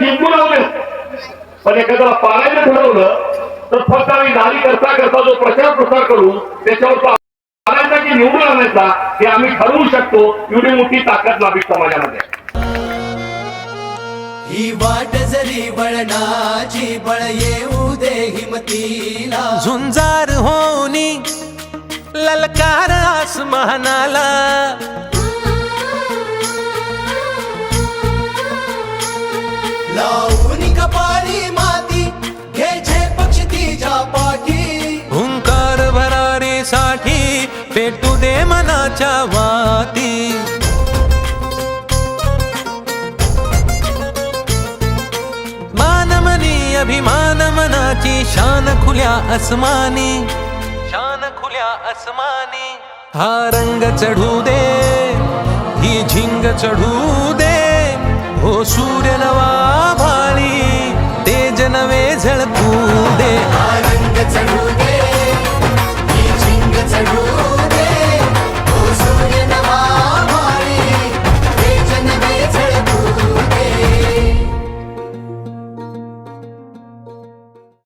जिंकून लावले पण एखाद्याला पाळायचं ठरवलं तर फक्त आम्ही नारी करता करता जो प्रचार प्रसार करू त्याच्यावर तो पाळायचा की निवडून आणायचा हे आम्ही ठरवू शकतो एवढी मोठी ताकद नाभिक समाजामध्ये ही वाट जरी वळणाची बळ येऊ दे हिमतीला. झुंजार होनी ललकार आसमानाला. कपाळी माती घे झे पक्ष तिच्या पाठी. हुंकार भरारीसाठी पेटू दे मनाच्या वाती. मानमनी अभिमान मनाची शान खुल्या अस्मानी शान खुल्या अस्मानी हा रंग चढू दे ही झिंग चढू दे. हो सूर्य नवा